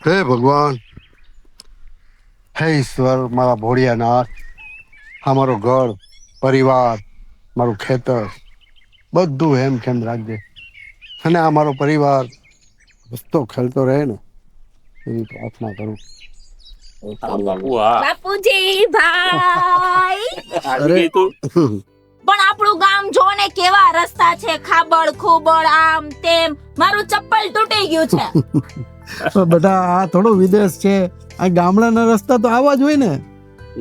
હે ભગવાન. હે ઈશ્વર મારા ભોળિયાનાથ મારો ઘર પરિવાર મારું ખેતર બધું હેમ ખેમ રાખજે. અને આ મારો પરિવાર હસતો ખેલતો રહે ને એવી પ્રાર્થના કરું. બાપુજી ભાઈ. આવી ગઈ તું. પણ આપણું ગામ જો ને કેવા રસ્તા છે ખાબડ ખોબડ આમ તેમ. મારું ચપ્પલ તૂટી ગયું છે. બધા આ થોડો વિદેશ છે. આ ગામડાના રસ્તા તો આવા જ હોય ને?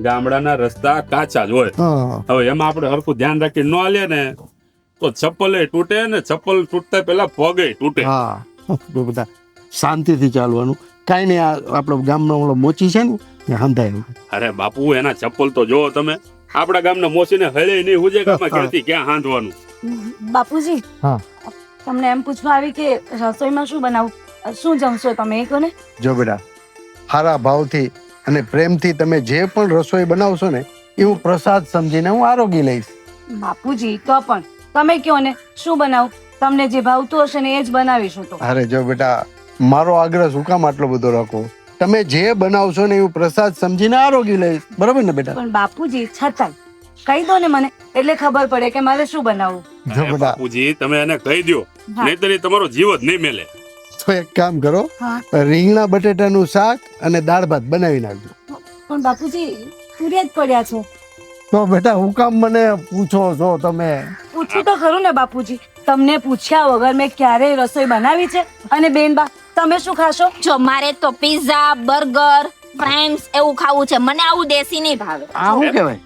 ગામડાના રસ્તા કાચા જ હોય. હવે એમાં આપણે હરખું ધ્યાન રાખી ન હાલીએ ને તો ચપ્પલે તૂટે ને ચપ્પલ તૂટતા પહેલા પગે તૂટે. હા. બધા શાંતિથી ચાલવાનું. કાંઈ નહીં આ આપણો ગામનો ઓલો મોચી છે ને એ હંધાય અરે બાપુ એના ચપ્પલ તો જોવો તમે. આપણા ગામના મોચીને હળે નહીં હુજે ગામમાં ક્યાંથી ક્યાં હાંધવાનું. બાપુજી હા. તમને એમ પૂછવા આવી કે રસોઈમાં શું બનાવું? શું જમશો તમે એ કોને જો બેટા સારા ભાવથી અને પ્રેમથી તમે જે પણ રસોઈ બનાવશો ને એ હું પ્રસાદ સમજીને હું આરોગી લઈશ. બાપુજી તો પણ તમે કયો ને શું બનાવ? તમને જે ભાવતું હશે ને એ જ બનાવીશું તો. અરે જો બેટા મારો આગ્રહ શું કામ આટલો બધો રાખો? તમે જે બનાવશો ને એવું પ્રસાદ સમજીને આરોગી લઈશ. બરાબર ને બેટા? પણ બાપુજી છતાં કહી દો ને મને એટલે ખબર પડે કે મારે શું બનાવવું. જો બેટા બાપુજી તમે એને કહી દો હા. નહીતર તમારો જીવ જ નહીં મેલે. તો એક કામ કરો. રીંગણા બટેટાનું શાક અને દાળ ભાત બનાવી નાખજો. પણ બાપુજી પૂર્યા જ પડ્યા છો. તો બેટા હું કામ મને પૂછો છો તમે? પૂછું તો ખરું ને બાપુજી. તમને પૂછ્યા વગર મેં ક્યારેય રસોઈ બનાવી છે? અને બેન બા તમે શું ખાશો? જો મારે તો પિઝા બર્ગર ફ્રેન્ડ્સ એવું ખાવું છે. મને આવું દેશી નહીં ભાવે. આ શું કહેવાય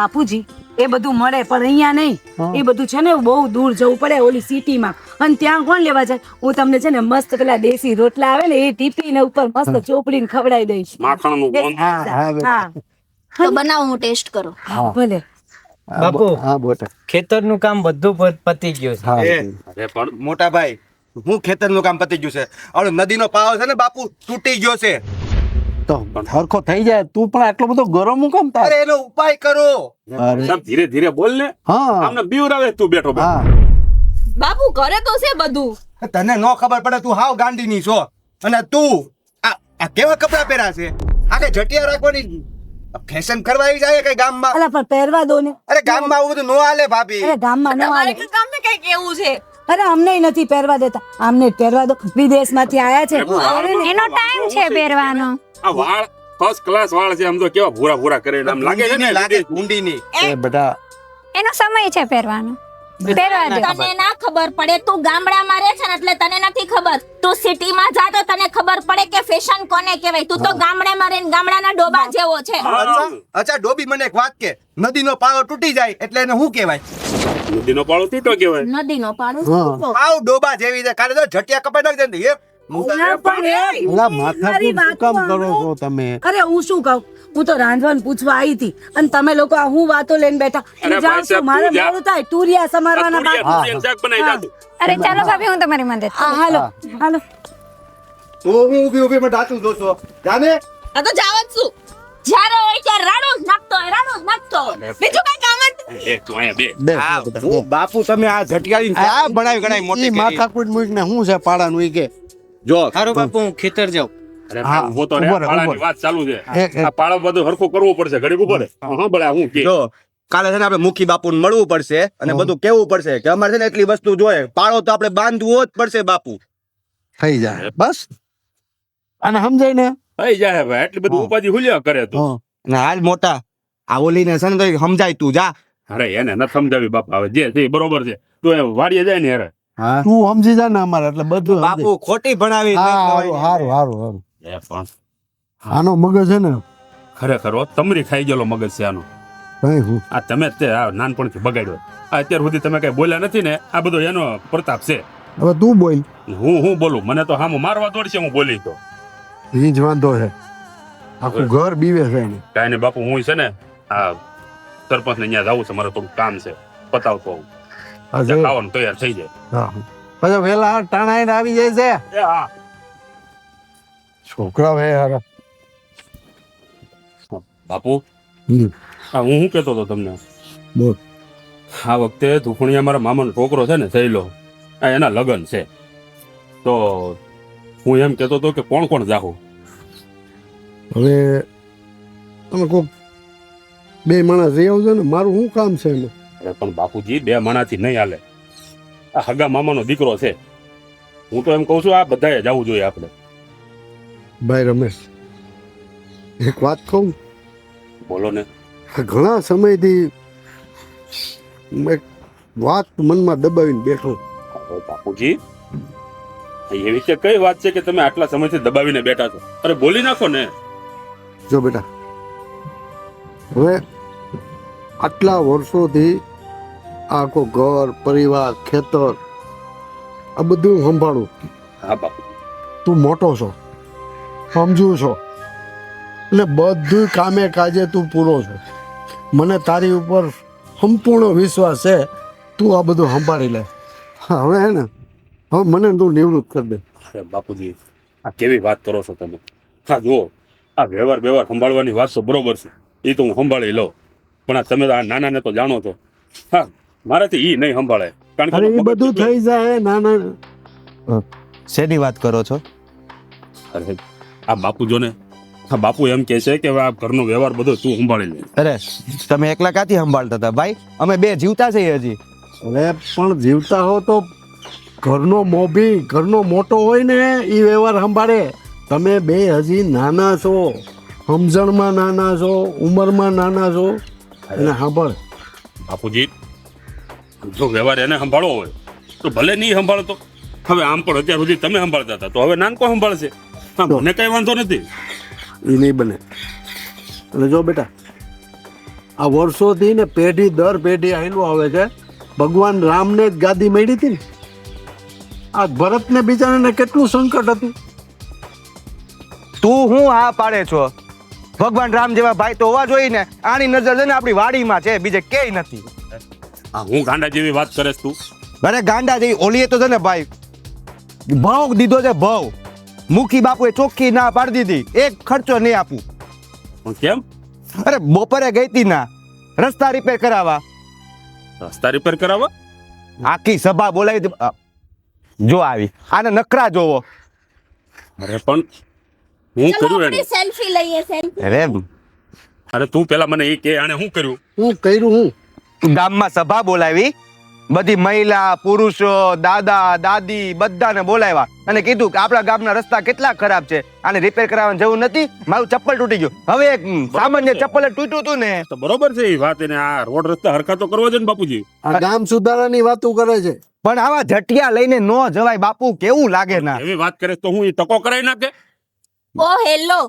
બાપુજી એ બધું મળે પણ અહીંયા નહીં. એ બધું છે ને બહુ દૂર જવું પડે ઓલી સિટીમાં. અને ત્યાં કોણ લેવા જાય? હું તમને છે ને મસ્ત પેલા દેશી રોટલા આવે ને એ ટીપીને ઉપર મસ્ત ચોપડીને ખવડાવી દઈશ. માખણનું હા હા તો બનાવું હું ટેસ્ટ કરું. ભલે. બાપુ. હા બેટા ખેતરનું કામ બધું પતી ગયું છે. અરે પણ મોટા ભાઈ હું ખેતરનું કામ પતી ગયું છે. હવે નદીનો પાવ છે ને બાપુ તૂટી ગયો છે. તો હરખો થઈ જાય તું પણ આટલો બધો ગરમ હું કેમ અરે થાય એનો ઉપાય કરો. અરે. ધીરે ધીરે બોલ ને. હા. આમને બીવરાવે તું બેઠો હા. બાપુ કરે તો છે બધું. તને નો ખબર પડે તું હાવ ગાંડીની છો. અને તું આ આ કેવા કપડા પહેર્યા છે? આ કઈ જટિયા રાખવાની ફેશન કરવા આવી જાય કઈ ગામમાં? અલા પણ પહેરવા દો ને. અરે ગામમાં આવું બધું નો હાલે ભાભી. અરે ગામમાં નો હાલે. ગામમાં કઈ કેવું છે? અરે અમને નથી પહેરવા દેતા. આમને પહેરવા દો. વિદેશમાંથી આયા છે. એનો ટાઈમ છે પહેરવાનો. આ વાળ ફર્સ્ટ ક્લાસ વાળ છે. આમ તો કેવા ભૂરા ભૂરા કરે આમ લાગે છે ને લાગે. ઊંડીની એ બધા એનો સમય છે પહેરવાનો. તને ના ખબર પડે તું ગામડામાં રહે છે ને એટલે તને નથી ખબર. તું સિટીમાં જા તો તને ખબર પડે કે ફેશન કોને કહેવાય. તું તો ગામડામાં રહીને ગામડાના ડોબા જેવો છે. અચ્છા અચ્છા ડોબી મને એક વાત કે નદીનો પાળો તૂટી જાય એટલે એને શું કહેવાય? નદીનો પાળો તૂટો કહેવાય. નદીનો પાળો આવ ડોબા જેવી છે કાલે તો જટિયા કપાઈ નાખજે ને એ હું પણ એ, માથા કામ કરો છો તમે? અરે હું શું કહું? હું તો રાંધવાનું પૂછવા આવી હતી. અને તમે લોકો આ હું વાતો લઈને બેઠા. જાઉં છું મારે મોડું થાય ટુરિયા સમારવાના બાકી. અરે ચાલો ભાભી હું તમારી મદદ હા હાલો હાલો. તું ઊભી ઊભી ઊભી મને ડાચું જોશો. જાને? આ તો જાવ જ છું. જ્યારે હોય ત્યારે રાડો જ નાખતો હોય રાડો જ નાખતો બીજું કઈ કામ જ તું અહીંયા બે. બાપુ તમે આ જટિયાની આ બનાવી ગણાય મોટી. માથાકૂટ ને શું છે પાડાનું ઈ કે? જો સારું બાપુ હું ખેતર જાઉં. અરે હા, તો રે, પાળાની વાત ચાલુ છે. એક- એક- આ પાળો બધું હરખું કરવું પડશે ઘડીક ઊભો રહે. હા ભલે હું કે. જો કાલે છે ને આપણે મુખી બાપુને મળવું પડશે અને બધું કેવું પડશે કે અમારે છે ને એટલી વસ્તુ જોઈએ. પાળો તો આપણે બાંધવો જ પડશે બાપુ. થઈ જાય. બસ. અને સમજાય ને? થઈ જાય ભાઈ એટલી બધી. ઉપાધિ હુલ્યા કરે તો. હા. હાલ મોટા આ લઈને છે ને તો સમજાય તું જા. અરે એને ન સમજાવી બાપા હવે જે છે બરોબર છે. તું એ વાડીએ જાય ને અરે તું સમજી જા ને અમારે એટલે બધું બાપુ ખોટી ભણાવી હારું હારું હારું હારું. એ પણ. આનો મગજ છે ને? ખરેખર હો, તમરી ખાઈ ગયેલો મગજ છે આનો. કઈ હું? આ તમે તે આ નાનપણથી બગાડ્યો. આ અત્યાર સુધી તમે કઈ બોલ્યા નથી ને આ બધો એનો પ્રતાપ છે. હવે તું બોલ. હું હું બોલું? મને તો હામું મારવા દોડશે હું બોલી તો. ઈ જ વાંધો છે. આખું ઘર બીવે છે એને. કાંઈ નહીં બાપુ હું છે ને આ સરપંચ ને ત્યાં જવું છે મારે થોડું કામ છે. પતાવતો હું હા, ખાવાનું તૈયાર થઈ જાય. હા. પછી વેલા ટાણા આવી જાય છે. હા. છોકરા હે યાર બાપુ? હા હું શું કહેતો હતો તમને? બોલ. આ વખતે ધુખણીયા મારા મામાનો છોકરો છે ને થયેલો આ એના લગ્ન છે. તો હું એમ કહેતો હતો કે કોણ કોણ જાહો? હવે તમે કોક બે માણસ રહી આવજો ને મારું શું કામ છે એમાં? અરે પણ બાપુજી બે માણાથી નહીં હાલે. આ હગા મામાનો દીકરો છે. હું તો એમ કહું છું આ બધાએ જવું જોઈએ આપણે. ભાઈ રમેશ એક વાત કહું? બોલો ને. ઘણા સમયથી એક વાત મનમાં દબાવીને બેઠો. બાપુજી એવી વિશે કઈ વાત છે કે તમે આટલા સમયથી દબાવીને બેઠા છો? અરે બોલી નાખો ને. જો બેટા હવે આટલા વર્ષોથી આખો ઘર પરિવાર ખેતર આ બધું સંભાળું. હા બાપુ તું મોટો છો. સમજુ છો? એટલે બધું કામે કાજે તું પૂરો છો. મને તારી ઉપર સંપૂર્ણ વિશ્વાસ છે. તું આ બધું સંભાળી લે. હા, હવે હે ને? હવે મને તું નિવૃત્ત કરી દે. અરે બાપુજી આ કેવી વાત કરો છો તમે? હા જુઓ આ વ્યવહાર વ્યવહાર સંભાળવાની વાત તો બરોબર છે. એ તો હું સંભાળી લઉં. પણ આ તમે આ નાનાને તો જાણો છો. હા મારાથી ઈ નહીં સંભાળે. કારણ કે એ બધું થઈ જાય ના ના શેની વાત કરો છો? અરે આ બાપુ જો ને આ બાપુ એમ કે છે કે હવે આ ઘરનો વ્યવહાર બધો તું સંભાળી લે. અરે તમે એકલા ક્યાંથી સંભાળતા હતા? ભાઈ અમે બે જીવતા છીએ હજી. અરે પણ જીવતા હો તો ઘરનો મોભી ઘરનો મોટો હોય ને એ વ્યવહાર સંભાળે. તમે બે હજી નાના છો સમજણમાં નાના છો ઉંમરમાં નાના છો. એને સાંભળ. બાપુજી જો વ્યવહાર એને સંભાળવો હોય તો ભલે નહીં સંભાળતો. હવે આમ પણ અત્યાર સુધી તમે સંભાળતા હતા તો હવે નાનકો સંભાળશે. હા મને કઈ વાંધો નથી. એ નહીં બને. એટલે જો બેટા આ વર્ષોથી ને પેઢી દર પેઢી આવેલું આવે છે. ભગવાન રામને જ ગાદી મળી હતી ને. આ ભરતને બિચારાને કેટલું સંકટ હતું. તું હું હા પાડે છો? ભગવાન રામ જેવા ભાઈ તો હોવા જોઈએ ને. આની નજર છે ને આપણી વાડીમાં છે બીજે કે નથી. હા હું ગાંડા જેવી વાત કરે છે તું. અરે ગાંડા જેવી ઓલીએ તો છે ને ભાઈ ભાવ દીધો છે ભાવ મુખી બાપુએ ચોખ્ખી ના પાડી દીધી. એક ખર્ચો નહીં આપું. પણ કેમ? અરે બપોરે ગઈ તી ના. રસ્તા રિપેર કરાવવા. રસ્તા રિપેર કરાવવા? આખી સભા બોલાવી દી- જો આવી. આને નકરા જોવો. અરે પણ હું કર્યું એને? સેલ્ફી લઈએ સેલ્ફી અરે અરે તું પેલા મને એ કે આને શું કર્યું? હું કર્યું હું? ગામમાં સભા બોલાવી. બધી મહિલા પુરુષો દાદા દાદી બધાને બોલાવ્યા અને કીધું કે આપણા ગામના રસ્તા કેટલા ખરાબ છે આને રિપેર કરાવવાની જવું નથી મારું ચપ્પલ તૂટી ગયું. હવે એક સામાન્ય ચપ્પલ તૂટ્યું હતું ને. તો બરોબર છે એ વાત એને આ રોડ રસ્તા હરખા તો કરવો છે ને બાપુજી? આ ગામ સુધારાની વાતો કરે છે. પણ આવા જટિયા લઈને નો જવાય બાપુ કેવું લાગે ના? એવી વાત કરે તો હું એ ટકો કરાવી નાખે? ઓ હેલો.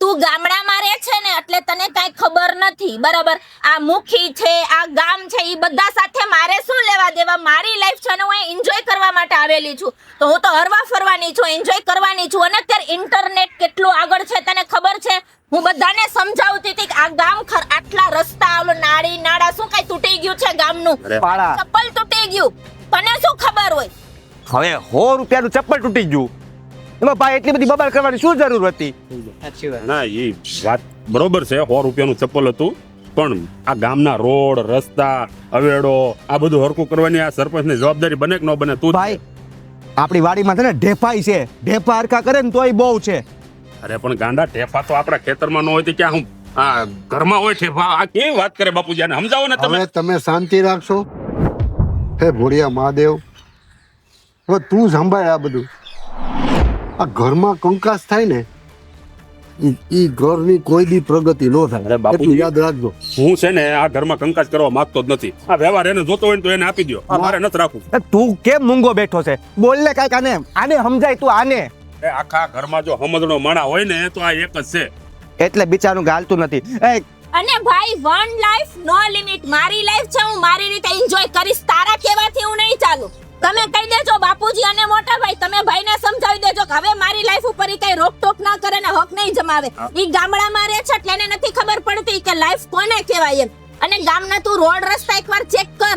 તું ગામડામાં રહે છે ને એટલે તને કાંઈ ખબર નથી બરાબર? આ મુખી છે આ ગામ છે એ બધા સાથે મારે શું લેવા દેવા? મારી લાઈફ છે ને હું એન્જોય કરવા માટે આવેલી છું. તો હું તો હરવા ફરવાની છું એન્જોય કરવાની છું. અને અત્યારે ઇન્ટરનેટ કેટલું આગળ છે તને ખબર છે? હું બધાને સમજાવતી હતી કે આ ગામ ખર આટલા રસ્તા ઓલો નાળી નાળા શું કઈ તૂટી ગયું છે ગામનું? ચપ્પલ તૂટી ગયું. તને શું ખબર હોય? હવે સો રૂપિયાનું ચપ્પલ તૂટી ગયું. એમાં ભાઈ એટલી બધી બબાલ કરવાની શું જરૂર હતી? ના એ વાત બરોબર છે સો રૂપિયાનું ચપ્પલ હતું. પણ આ ગામના રોડ રસ્તા અવેડો આ બધું હરકું કરવાની આ સરપંચની જવાબદારી બને કે ન બને તું ભાઈ આપણી વાડીમાં છે ને ઢેફાઈ છે. ઢેફા હરખા કરે ને તોય બહુ છે. અરે પણ ગાંડા ઢેફા તો આપણા ખેતરમાં ન હોય તો ક્યાં હું? આ ઘરમાં હોય ઢેફા આ કેવી વાત કરે બાપુજી આને સમજાવો ને તમે. તમે શાંતિ રાખશો? હે ભોળિયા મહાદેવ હવે તું સંભાળ આ બધું. આ ઘરમાં કંકાસ થાય ને ઈ- ઈ ઘરની કોઈ બી પ્રગતિ ન થાય. એટલું યાદ રાખજો. હું છે ને આ ઘરમાં કંકાસ કરવા માંગતો જ નથી. આ વ્યવહાર એને જોતો હોય તો એને આપી દો મારે નથી રાખવું. તું કેમ મૂંગો બેઠો છે? બોલ ને કાંઈક આને. આને સમજાય તું આને. એ આખા ઘરમાં જો સમજણો માણા હોય ને તો આ એક જ છે. એટલે બિચારું ગાલતું નથી. અને ભાઈ વન લાઈફ નો લિમિટ મારી લાઈફ છે હું મારી રીતે એન્જોય કરીશ. તારા કેવાથી હું નહીં ચાલુ. તમે કહી દેજો બાપુજી અને મોટા ભાઈ તમે ભાઈને સમજાવી દેજો કે હવે મારી લાઈફ ઉપર કઈ રોકટોક ના કરે ને હક નહીં જમાવે. ઈ ગામડામાં રહે છે એટલે એને નથી ખબર પડતી કે લાઈફ કોને કહેવાય એમ. અને ગામના તું રોડ રસ્તા એકવાર ચેક કર.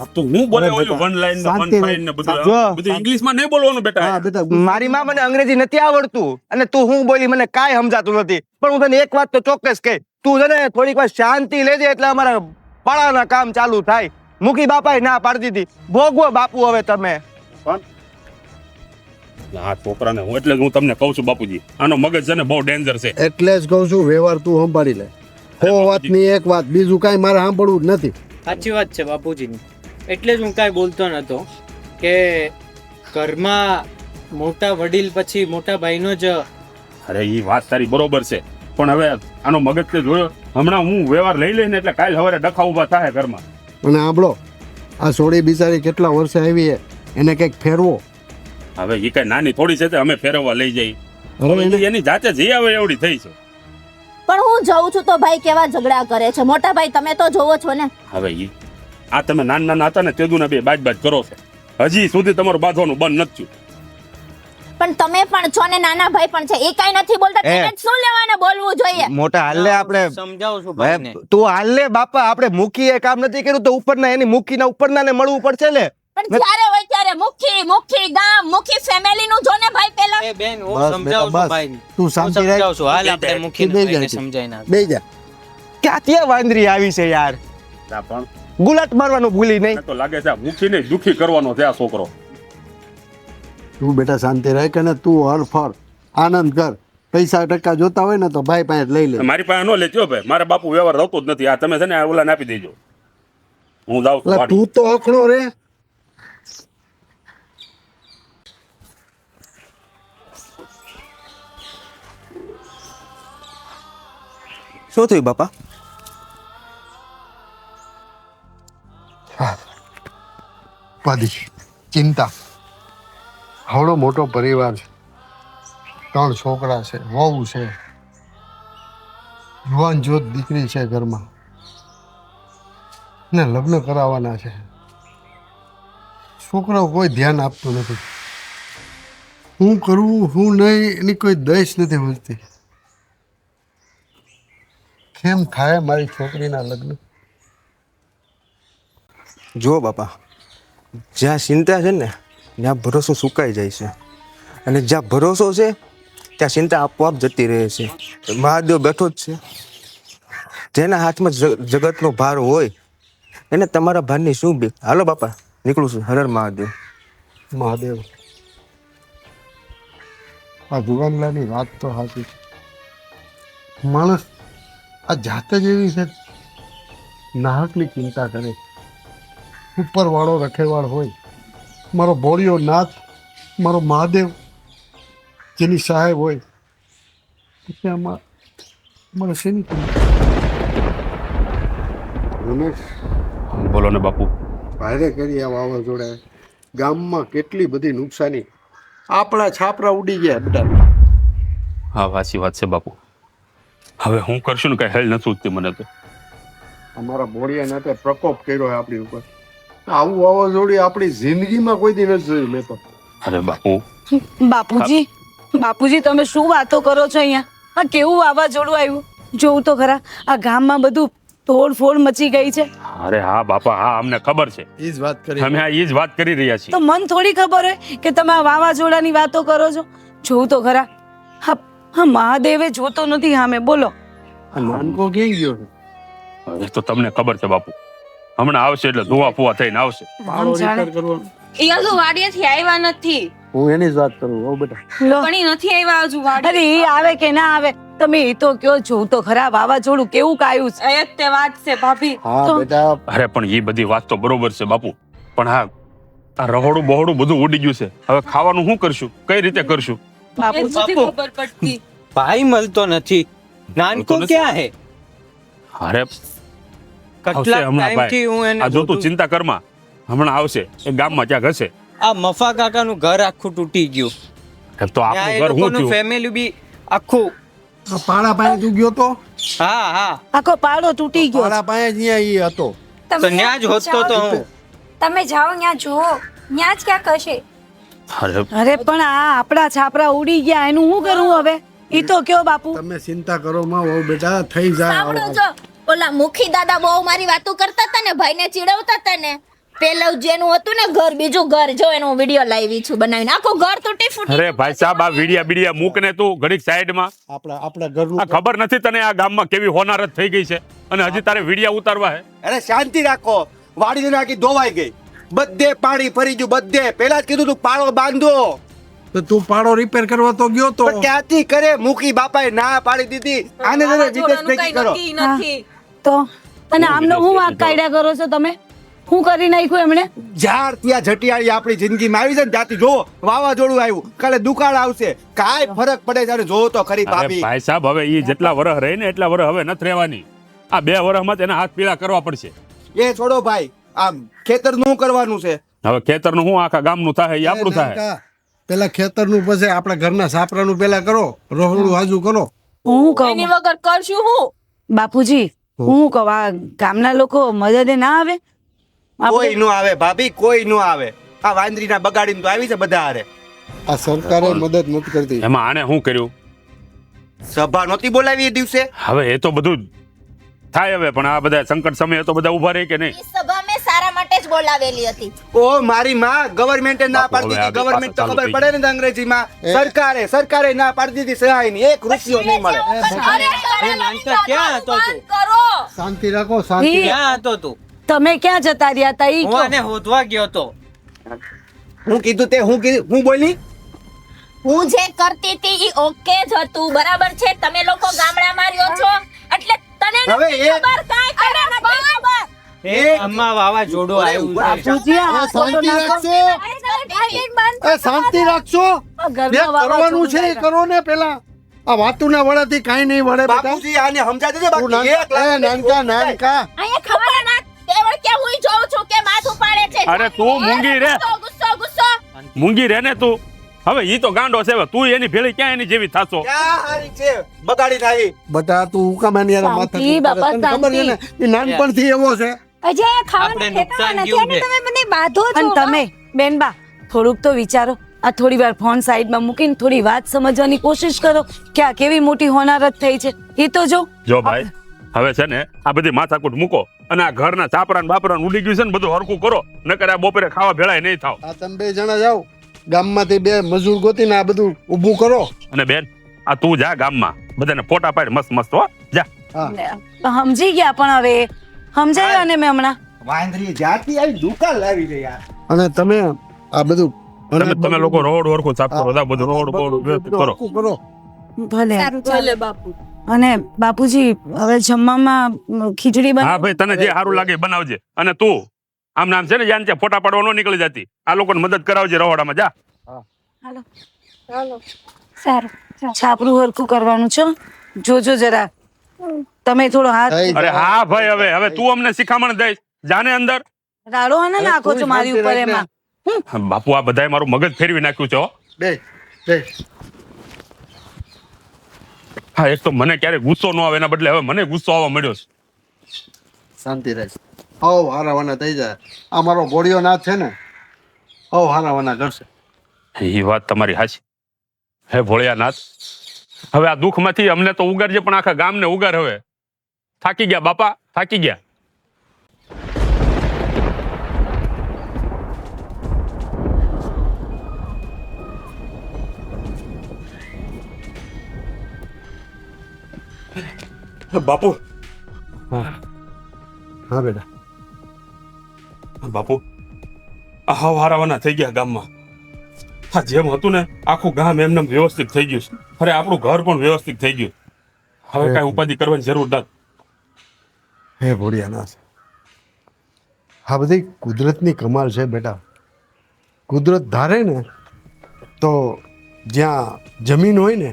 આ તો હું બોલે અરે ઓલું બેટા, વન લાઈન ને વન શાંતિ ફાઈન ને બધું જો. આ બધું ઇંગ્લિશમાં નહીં બોલવાનું બેટા. હા બેટા મારી માં મને અંગ્રેજી નથી આવડતું અને તું હું બોલી મને કાંઈ સમજાતું નથી. પણ હું તને એક વાત તો ચોક્કસ કહી તું છે ને થોડીક વાર શાંતિ લેજે એટલે અમારા પાળાના કામ ચાલુ થાય. મુખી બાપાએ ના પાડી દીધી. ભોગવો બાપુ હવે તમે. આ છોકરાને હું એટલે હું તમને કહું છું બાપુજી આનો મગજ છે ને બહુ ડેન્જર છે. એટલે જ કહું છું વ્યવહાર તું સંભાળી લે. હો વાતની એક વાત બીજું કાંઈ મારે સાંભળવું જ નથી. સાચી વાત છે બાપુજીની. એટલે જ હું કાંઈ બોલતો નહોતો કે ઘરમાં મોટા વડીલ પછી મોટા ભાઈનો જ અરે એ વાત તારી બરોબર છે. પણ હવે આનો મગજ તે જોયો. હમણાં હું વ્યવહાર લઈ લઈને એટલે કાલ સવારે ડખા ઊભા થાય ઘરમાં. અને સાંભળો આ સોડી બિચારી કેટલા વર્ષે આવી છે? એને કંઈક ફેરવો. હવે એ કઈ નાની થોડી છે તે અમે ફેરવવા લઈ જઈ. હવે હવે એની જાતે જઈ આવે એવડી થઈ છે. પણ હું જોઉં છું તો ભાઈ કેવા ઝઘડા કરે છે. મોટા ભાઈ તમે તો જોવો છો ને. હવે ઈ આ તમે નાના નાના હતા ને તેદુના બે બાજ બાજ કરો છો. હજી સુધી તમારું બાંધવાનું બંધ નથી થયું. પણ તમે પણ છો ને નાના ભાઈ પણ છે. એ કાઈ નથી બોલતા. તમે શું લેવાને બોલવું જોઈએ? મોટા હાલે આપણે સમજાવું છું ભાઈ તું હાલે બાપા આપણે મૂકીએ કામ નથી કર્યું તો ઉપરના એની મૂકીના ઉપરના ને મળવું પડશે ને? પણ જ્યારે હોય ત્યારે મુખી મુખી ગામ મુખી ફેમિલી નું જોને ભાઈ પેલા એ બેન હું સમજાવું છું ભાઈ તું શાંતિ રાખ સમજાવું છું. હાલ આપણે મુખી છે. સમજાઈ ના બે જા ક્યાંથી આ વાંદરી આવી છે યાર? પણ ગુલાટ મારવાનું ભૂલી નહીં. તો લાગે છે મુખી ને દુખી કરવાનો છે આ છોકરો. તું બેટા શાંતિ રાખ અને તું હરફર આનંદ કર. પૈસા ટકા જોતા હોય ને તો ભાઈ પાસે લઈ લે. મારી પાસે ન લેજો ભાઈ મારે બાપુ વ્યવહાર થતો જ નથી. આ તમે છે ને આ ઓલાને આપી દેજો. હું જાઉં. તું તો અખણો રે. શું થયું બાપા? ચિંતા. હવડો મોટો પરિવાર છે. ત્રણ છોકરા છે, વહુ છે. યુવાન જોત દીકરી છે ઘરમાં. ને લગ્ન કરાવવાના છે. છોકરાઓ કોઈ ધ્યાન આપતું નથી. હું કરવું હું નહીં, એની કોઈ દહેશ નથી મળતી કેમ થાય મારી છોકરીના લગ્ન? જો બાપા, જ્યાં ચિંતા છે ને ત્યાં ભરોસો સુકાઈ જાય છે. અને જ્યાં ભરોસો છે, ત્યાં ચિંતા આપોઆપ જતી રહે છે. મહાદેવ બેઠો જ છે. જેના હાથમાં જગતનો ભાર હોય, એને તમારા ભારની શું બી, હાલો બાપા, નીકળું છું, હરર મહાદેવ. મહાદેવ, આ જુવાનલાની વાત તો સાચી માણસ આ જાતે જ એવી છે, નાહકની ચિંતા કરે. ઉપરવાળો રખેવાળ હોય મારો ભોળિયો નાથ મારો મહાદેવ જેની સહાય હોય પછી આમાં મારે શેની રમેશ. બોલો ને બાપુ. ભારે કરી આ વાવાઝોડા. ગામમાં કેટલી બધી નુકસાની. આપણા છાપરા ઉડી ગયા બધા. હા સાચી વાત છે બાપુ. હવે હું કરશું ને કઈ હેલ નથી ઉઠતી મને તો. અમારા ભોળિયા નાતે પ્રકોપ કર્યો હોય આપણી ઉપર. આવું વાવાઝોડું આપણી જિંદગીમાં કોઈ દિવસ નથી જોયું મેં તો. અરે બાપુ. બાપુજી બાપુજી તમે શું વાતો કરો છો અહીંયા? આ કેવું વાવાઝોડું આવ્યું? જોવું તો ખરા આ ગામમાં બધું તોડફોડ મચી ગઈ છે. અરે હા બાપા હા અમને ખબર છે. એ જ વાત કરી અમે આ એ જ વાત કરી રહ્યા છીએ. તો મન થોડી ખબર હોય કે તમે આ વાવાઝોડાની વાતો કરો છો? જોવું તો ખરા. હા હા મહાદેવે જોતો નથી હામે બોલો. આ નાનકો ક્યાં ગયો છે? તો તમને ખબર છે બાપુ. હમણાં આવશે એટલે ધોવા ફુવા થઈને આવશે. એ હજુ વાડીએથી આવ્યા નથી. હું એની જ વાત કરું હો બેટા. પણ એ નથી આવ્યા હજુ વાડી અરે એ આવે કે ના આવે? તમે એ તો કયો જો તો ખરાબ વાવાઝોડું કેવું કાયું છે? એ તે વાત છે ભાભી. હા બેટા. અરે પણ એ બધી વાત તો બરોબર છે બાપુ. પણ હા આ રહોડું બહોડું બધું ઉડી ગયું છે. હવે ખાવાનું શું કરશું? કઈ રીતે કરશું? બાપુ. બાપુ. ખબર પડતી. ભાઈ મળતો નથી. નાનકો ક્યાં હે? અરે કેટલા ટાઈમથી હું એને જો તું ચિંતા કરમાં હમણાં આવશે. એ ગામમાં ક્યાંક હશે. આ મફા કાકાનું ઘર આખું તૂટી ગયું. તો આપણું ઘર શું થયું? ફેમિલી બી આખું આ પાસે તું ગયો તો? હા હા. આખો પાડો તૂટી ગયો. પાડા પાસે જ અહીંયા હતો. તો ત્યાં જ હોતો તો હું તમે જાઓ ત્યાં જુઓ. ત્યાં જ ક્યાંક હશે. અરે. અરે પણ આ આપણા છાપરા ઉડી ગયા. એનું શું કરવું હવે? ઈ તો કયો બાપુ? તમે ચિંતા કરો માં બેટા થઈ જાય ઓલા મુખી દાદા બહુ મારી વાતો કરતા હતા ને ભાઈને ચીડવતા હતા ને પેલું જેનું હતું ને ઘર બીજું ઘર જો એનો વીડિયો લાવી છું બનાવીને. આખું ઘર તૂટી ફૂટી અરે ભાઈ સાહેબ આ વિડિયા બીડિયા મૂક ને તું ઘડીક સાઈડમાં. આપણા આપણા ઘરનું આ ખબર નથી તને આ ગામમાં કેવી હોનારત થઈ ગઈ છે? અને હજી તારે વિડિયા ઉતારવા હે? અરે શાંતિ રાખો વાડી નાખી ધોવાઈ ગઈ. બધે પાણી ફરી ગયું બધે. પેલા જ કીધું તું પાળો બાંધો. તો તું પાડો રિપેર કરવા તો ગયો તો. ક્યાંથી કરે? મૂકી બાપાએ ના પાડી દીધી. આને તમે વિદેશ ભેગી કરો. હા. તો. અને આમનો હું વાંક કાઢ્યા કરો છો તમે? હું કરી નાખ્યું એમણે? જ્યાર ત્યાં જટિયાળી આપણી જિંદગીમાં આવી છે ને ત્યાંથી જો વાવાઝોડું આવ્યું કાલે દુકાળ આવશે. કાંઈ ફરક પડે ત્યારે જોવો તો ખરી ભાભી ભાઈ સાહેબ હવે એ જેટલા વરસ રહે ને એટલા વરસ હવે નથી રહેવાની. આ બે વરસમાં તેના હાથ પીળા કરવા પડશે. એ છોડો ભાઈ આમ ખેતરનું કરવાનું છે. હવે ખેતરનું હું આખા ગામનું થાય એ આપણું થાય? પેલા ખેતરનું પછી આપણા ઘરના સાપરાનું પેલા કરો રોહડું હાજુ કરો. હું કહું? એની વગર કરશું હું? બાપુજી હું. કહું આ ગામના લોકો મદદે ના આવે? કોઈ નો આવે ભાભી કોઈ નો આવે. આ વાંદરીના બગાડીને તો આવી છે બધા હારે. આ સરકારે મદદ નથી કરતી. એમાં આને શું કર્યું? સભા નહોતી બોલાવી એ દિવસે? હવે એ તો બધું થાય હવે પણ આ બધા સંકટ સમયે તો બધા ઊભા રહે કે નહીં? માટે જ બોલાવેલી હતી. ઓ મારી માં ગવર્મેન્ટે ના બાપુ, પાડી દીધી. આ ગવર્મેન્ટ તો ખબર પડે ને અંગ્રેજીમાં. સરકારે સરકારે ના પાડી દીધી સહાયની એક રૂપિયો નહીં મળે. અરે, અરે, નાનકા ક્યાં હતો તું? શાંતિ રાખો શાંતિ ક્યાં હતો તું? તમે ક્યાં જતા રહ્યા હતા? ઈ હું આને હોધવા ગયો તો. હું કીધું તે હું કીધું હું બોલી? હું જે કરતી હતી ઈ ઓકે જ હતું. બરાબર છે? તમે લોકો ગામડામાં રહ્યો છો? એટલે તને હવે એ- ખબર કાઈ તને નથી ખબર. એ આવ્યું બાપુજી આ ખોટો શાંતિ નાખો. એ શાંતિ રાખજો. જે કરવાનું છે એ કરો ને પેલા. આ વાતુના વડાથી કાંઈ નહીં વળે બાપુજી આને સમજાય દેજો તું બાકી એક નાનકા નાનકા નાનકા. અહીંયા ખબર ના કેવળ કે હું જોઉં છું કે માથું પાડે છે. અરે તું મૂંગી રે. ગુસ્સો ગુસ્સો. મૂંગી રે ને તું. હવે ઈ તો ગાંડો છે તું એની ભેળી ક્યાં એની જેવી થાશો? ક્યાં હારી છે? બગાડી થાય બધા તું કામ નાનપણ માથા ખબર છે ને? નાનપણથી એવો છે. અજય ખાવાનું નુકસાન નથી અને તમે મને બાંધો છો અને તમે બેનબા થોડુંક તો વિચારો. આ થોડી વાર ફોન સાઈડમાં મૂકીને થોડી વાત સમજવાની કોશિશ કરો કે આ કેવી મોટી હોનારત થઈ છે. એ તો જો. જો ભાઈ હવે છે ને આ બધી માથાકૂટ મૂકો અને આ ઘરના ચાપરા ને બાપરા ઉડી ગયું છે ને બધું હરખું કરો. નકર આ બપોરે ખાવા ભેળાય નહીં થાવ. આ તમે બે જણા જાઓ. ગામમાંથી બે મજૂર ગોતીને આ બધું ઊભું કરો. અને બેન આ તું જા ગામમાં. બધાને ફોટા પાડ મસ્ત મસ્ત હો. જા. સમજી ગયા પણ હવે. સમજાયો ને મેં હમણાં? વાંદરી જાતી આવી દુકાન લાવી છે યાર. અને તમે આ બધું તમે તમે લોકો રોડ ઓરખો સાફ કરો જા બધું રોડ બોડ કરો. કરો. ભલે. સારું ચાલો. બાપુ. અને બાપુજી હવે જમવામાં ખીચડી બન હા ભાઈ તને જે સારું લાગે બનાવજે. અને તું આમ નામ છે ને જાન છે ફોટા પાડવા ન નીકળી જતી. આ લોકોને મદદ કરાવજે રવાડામાં જા. હાલો. સારું છાપરું હરખું કરવાનું છે જોજો જરા. તમે થોડો હાથ અરે હા ભાઈ હવે હવે તું અમને શિખામણ દઈશ. જાને અંદર. રાડો હને નાખો છો મારી ઉપર એમાં. બાપુ આ બધાએ મારું મગજ ફેરવી નાખ્યું છે બે બે. હા એક તો મને ક્યારે ગુસ્સો ન આવે એના બદલે હવે મને ગુસ્સો આવવા મળ્યો છે. શાંતિ રહે હવ હારાવાના થઈ જાય આ મારો ભોળિયો નાથ છે ને હવ હારાવાના કરશે. એ વાત તમારી હાચી. હે ભોળિયાનાથ હવે આ દુઃખમાંથી અમને તો ઉગારજે પણ આખા ગામને ઉગાર હવે. થાકી ગયા બાપા થાકી ગયા. બાપુ. હા. બેટા. બાપુ. હાવ હારાવાના થઈ ગયા ગામમાં. હા જેમ હતું ને આખું ગામ એમને વ્યવસ્થિત થઈ ગયું છે. અરે આપણું ઘર પણ વ્યવસ્થિત થઈ ગયું. હવે કાંઈ ઉપાધિ કરવાની જરૂર નથી. હે ભોળિયાનાથ આ બધી કુદરતની કમાલ છે બેટા. કુદરત ધારે ને તો જ્યાં જમીન હોય ને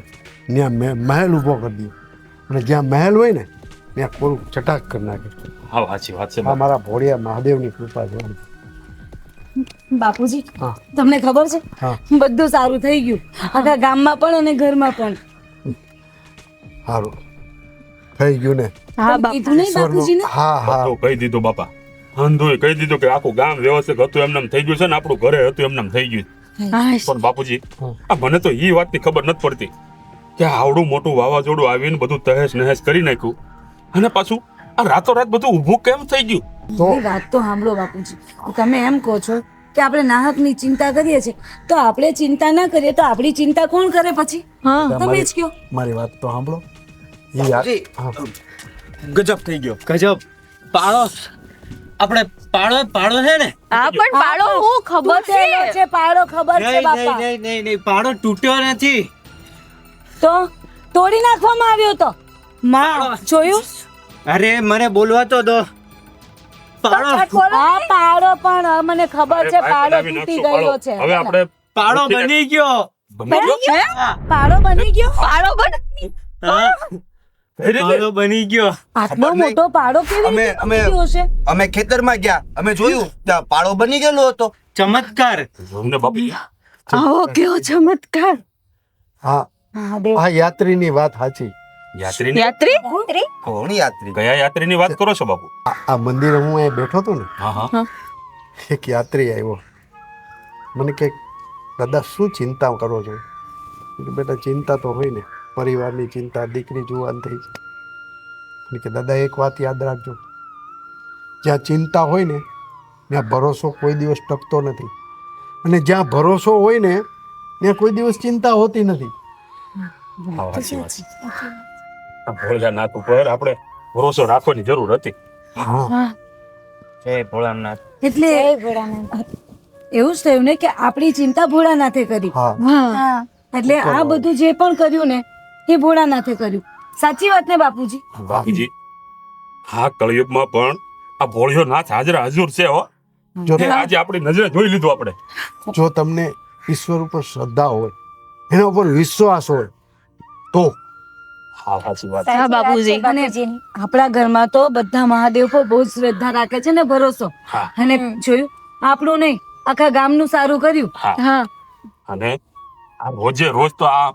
ત્યાં મહેલ ઊભો કરી દઈએ અને જ્યાં મહેલ હોય ને ત્યાં કોરું ચટાક કરી નાખે. હા સાચી વાત છે મારા ભોળિયા મહાદેવની કૃપા છે. બાપુજી હા. તમને ખબર છે? હા. બધું સારું થઈ ગયું. આખા ગામમાં પણ અને ઘરમાં પણ. સારું થઈ ગયું ને. હા કીધું નહીં બાપુજીને? હા કહી દીધું બાપા. અંધોએ કહી દીધું કે આખું ગામ વ્યવસ્થિત હતું એમને થઈ ગયું છે ને આપણું ઘરે હતું એમને થઈ ગયું. પણ બાપુજી આ મને તો એ વાતની ખબર નથી પડતી કે આવડું મોટું વાવાઝોડું આવીને બધું તહેસ નહેસ કરી નાખ્યું. અને પાછું આ રાતોરાત બધું ઊભું કેમ થઈ ગયું? વાત તો સાંભળો બાપુજી. તમે એમ કહો છો કે આપણે નાહકની ચિંતા કરીએ છીએ. તો આપણે ચિંતા ના કરીએ તો આપણી ચિંતા કોણ કરે પછી? હા. તમે જ કયો મારી વાત તો સાંભળો. ગજબ થઈ ગયો. ગજબ. પાળો આપણે પાળો પાડો છે ને? હા પણ પાડો હું ખબર છે? છે પાડો ખબર છે બાપા. નહીં નહીં નહીં પાળો તૂટ્યો નથી. તો તોડી નાખવામાં આવ્યો તો. માં જોયું? અરે મને બોલવા તો દો પાળો હા પાળો પણ મને ખબર છે પાડો તૂટી ગયો છે. હવે આપણે પાડો બની ગયો. બની ગયો? પાડો બની ગયો? પાડો બની પાડો બની ગયો. આટલો મોટો પાડો કેવી અમે રીતે અમે ખેતરમાં ગયા. અમે જોયું ત્યાં પાડો બની ગયેલો હતો. ચમત્કાર. અમને બાપુજી આવો કેવો ચમત્કાર. હા. આ યાત્રીની વાત સાચી. યાત્રીની? યાત્રી? કોણ યાત્રી? કયા યાત્રીની વાત કરો છો બાપુ? આ આ મંદિરે હું અહીં બેઠો હતો ને હા હા. એક યાત્રી આવ્યો. મને કે દાદા શું ચિંતા કરો છો? બેટા ચિંતા તો હોય ને. પરિવારની ચિંતા દીકરી જુવાન થઈ છે મને કે દાદા એક વાત યાદ રાખજો. જ્યાં ચિંતા હોય ને ત્યાં ભરોસો કોઈ દિવસ ટકતો નથી. અને જ્યાં ભરોસો હોય ને ત્યાં કોઈ દિવસ ચિંતા હોતી નથી. હા, સાચી વાત. છે. આ ભોળાનાથ ઉપર આપણે ભરોસો રાખવાની જરૂર હતી. હા. જય ભોળાનાથ. એટલે એવું જ થયું ને કે આપણી ચિંતા ભોળાનાથે કરી. હા. હા. એટલે આ બધું જે પણ કર્યું ને એ ભોળાનાથે કર્યું. સાચી વાત ને બાપુજી? બાપુજી હા કળિયુગમાં પણ આ ભોળિયો નાથ હાજર હાજર છે હો. જો આજે આપણી નજરે જોઈ લીધું આપણે. જો તમને ઈશ્વર ઉપર શ્રદ્ધા હોય એના ઉપર વિશ્વાસ હોય તો હા સાચી વાત. હા બાપુજી. આપણા ઘરમાં તો બધા મહાદેવ પર બહુ શ્રદ્ધા રાખે છે ને ભરોસો. અને જોયું આપણું નહીં આખા ગામનું સારું કર્યું. હા. હા. અને આ રોજે રોજ તો આ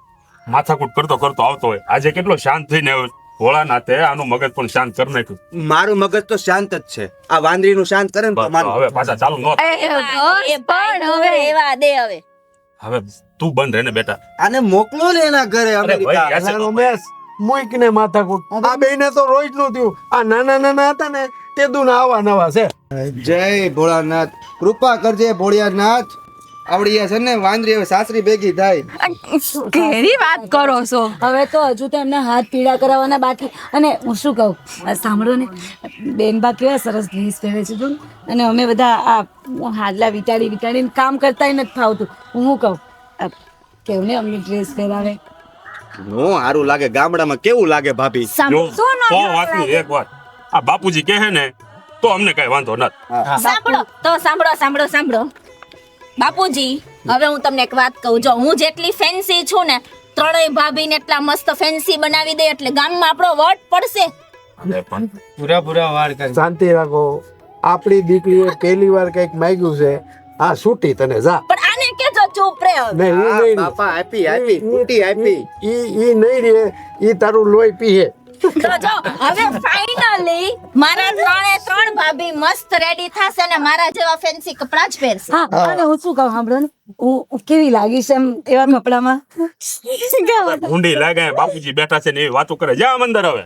માથાકૂટ કરતો કરતો આવતો હોય. આજે કેટલો શાંત થઈને આવ્યો. ભોળાનાથે આનું મગજ પણ શાંત કરી નાખ્યું. મારું મગજ તો શાંત જ છે. આ વાંદરીનું શાંત કરે ને તો બસ, મારું હવે પાછા ચાલુ ન પણ હવે રેવા દે હવે. હવે તું બંધ રહે ને બેટા. આને મોકલો ને એના ઘરે અમેરિકા. મૂકને માથાકૂટ. આ બેને તો રોજનું થયું. આ નાના નાના હતા ને તે દુન આવા નવા છે. જય ભોળાનાથ. કૃપા કરજે ભોળિયાનાથ. આવડી છે ને વાંદરી હવે સાસરી ભેગી થાય. કેવી વાત કરો છો? હવે તો હજુ તો એમના હાથ પીડા કરાવવાના બાકી. અને હું શું કહું? આ સાંભળો ને. બેનબા કેવા સરસ ડ્રેસ પહેરે છે તું અને અમે બધા આ હાડલા વિટાડી વિટાડીને કામ કરતાય નથી ફાવતું. હું શું કહું? કેવું ને અમને ડ્રેસ પહેરાવે? નો સારું લાગે. ગામડામાં કેવું લાગે ભાભી? એક વાત. આ બાપુજી કહે ને તો અમને કઈ વાંધો નથી. સાંભળો. તો સાંભળો સાંભળો સાંભળો. બાપુજી હવે હું તમને એક વાત કહું. જો હું જેટલી ફેન્સી છું ને ત્રણેય ભાભીને એટલા મસ્ત ફેન્સી બનાવી દે એટલે ગામમાં આપણો વટ પડશે. અરે પણ પૂરા પૂરા વાર કરી. શાંતિ રાખો. આપણી દીકરીએ પહેલી વાર કંઈક માંગ્યું છે. આ છૂટી તને જા. પણ આને કેજો ચૂપ રે હવે. નહીં નહીં. બાપા આપી આપી કુટી આપી. ઈ ઈ નહીં રે ઈ તારું લોહી પીએ તો જો હવે ફાઇનલી મારા ત્રણે ત્રણ ભાભી મસ્ત રેડી થાશે અને મારા જેવા ફેન્સી કપડા જ પહેરશે. હા અને હું શું કહું સાંભળો ને હું કેવી લાગીશ એમ એવા કપડામાં? ઊંડી લાગે બાપુજી બેઠા છે ને એવી વાતો કરે. જા અંદર હવે.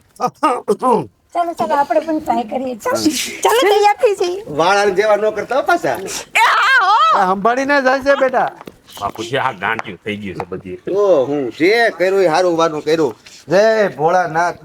ચાલો ચાલો આપણે પણ ટ્રાય કરીએ. ચાલો ચાલો તૈયાર થઈ જઈએ. વાળા જેવા નો કરતા હો પાછા. આ સંભાળીને જાય બેટા. બાપુજી આ ગાંઠિયું થઈ ગયું છે બધી. તો હું જે કર્યું એ હારું વાનું કર્યું. જય ભોળાનાથ.